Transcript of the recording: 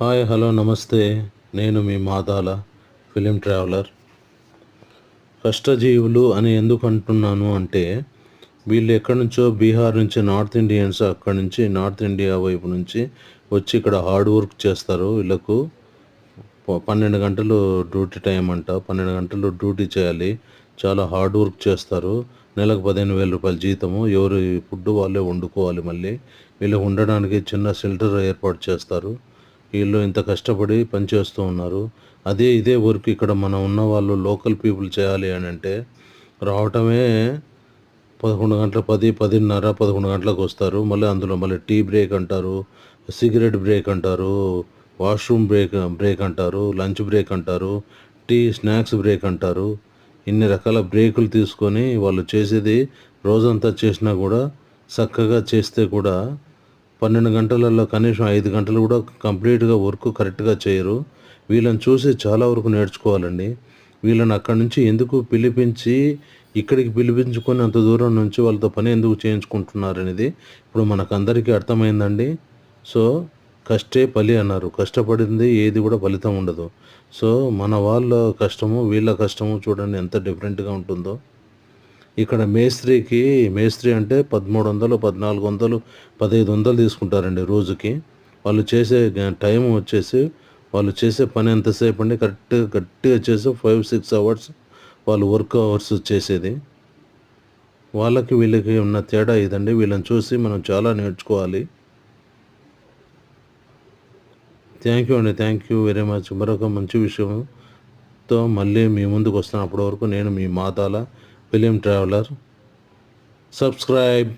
Hi hello నమస్తే. నేను మీ మాదాల ఫిలిం ట్రావెలర్. కష్టజీవులు అని ఎందుకు అంటున్నాను అంటే వీళ్ళు ఎక్కడి నుంచో బీహార్ నుంచి నార్త్ ఇండియన్స్ అక్కడి నుంచి నార్త్ ఇండియా వైపు నుంచి వచ్చి ఇక్కడ హార్డ్ వర్క్ చేస్తారు. వీళ్ళకు పన్నెండు గంటలు డ్యూటీ టైం అంట. పన్నెండు గంటలు డ్యూటీ చేయాలి. చాలా హార్డ్ వర్క్ చేస్తారు. నెలకు పదిహేను వేల రూపాయలు జీతము. ఎవరు ఫుడ్ వాళ్ళే వండుకోవాలి మళ్ళీ. వీళ్ళు ఉండడానికి చిన్న షెల్టర్ ఏర్పాటు చేస్తారు. వీళ్ళు ఇంత కష్టపడి పనిచేస్తూ ఉన్నారు. అదే ఇదే వర్క్ ఇక్కడ మనం ఉన్న వాళ్ళు లోకల్ పీపుల్ చేయాలి అని అంటే రావటమే పదకొండు గంటల పది పదిన్నర పదకొండు గంటలకు వస్తారు. మళ్ళీ అందులో మళ్ళీ టీ బ్రేక్ అంటారు సిగరెట్ బ్రేక్ అంటారు వాష్రూమ్ బ్రేక్ బ్రేక్ అంటారు లంచ్ బ్రేక్ అంటారు టీ స్నాక్స్ బ్రేక్ అంటారు. ఇన్ని రకాల బ్రేకులు తీసుకొని వాళ్ళు చేసేది రోజంతా చేసినా కూడా చక్కగా చేస్తే కూడా పన్నెండు గంటలలో కనీసం ఐదు గంటలు కూడా కంప్లీట్గా వర్క్ కరెక్ట్గా చేయరు. వీళ్ళని చూసి చాలా వరకు నేర్చుకోవాలండి. వీళ్ళని అక్కడి నుంచి ఎందుకు పిలిపించి ఇక్కడికి పిలిపించుకొని అంత దూరం నుంచి వాళ్ళతో పని ఎందుకు చేయించుకుంటున్నారు అనేది ఇప్పుడు మనకందరికీ అర్థమైందండి. సో కష్టే ఫలి అన్నారు. కష్టపడింది ఏది కూడా ఫలితం ఉండదు. సో మన వాళ్ళ కష్టము వీళ్ళ కష్టము చూడండి ఎంత డిఫరెంట్గా ఉంటుందో. ఇక్కడ మేస్త్రికి మేస్త్రి అంటే పదమూడు వందలు పద్నాలుగు వందలు పదహైదు వందలు తీసుకుంటారండి రోజుకి. వాళ్ళు చేసే టైం వచ్చేసి వాళ్ళు చేసే పని ఎంతసేపు అండి? కరెక్ట్ గట్టిగా చేసి ఫైవ్ సిక్స్ అవర్స్ వాళ్ళు వర్క్ అవర్స్ చేసేది. వాళ్ళకి వీళ్ళకి ఉన్న తేడా ఇదండి. వీళ్ళని చూసి మనం చాలా నేర్చుకోవాలి. థ్యాంక్ యూ అండి. Thank you very much. మరొక మంచి విషయంతో మళ్ళీ మీ ముందుకు వస్తాను అప్పటి వరకు నేను మీ మాతాల ఫిలిం ట్రావెలర్. సబ్స్క్రైబ్.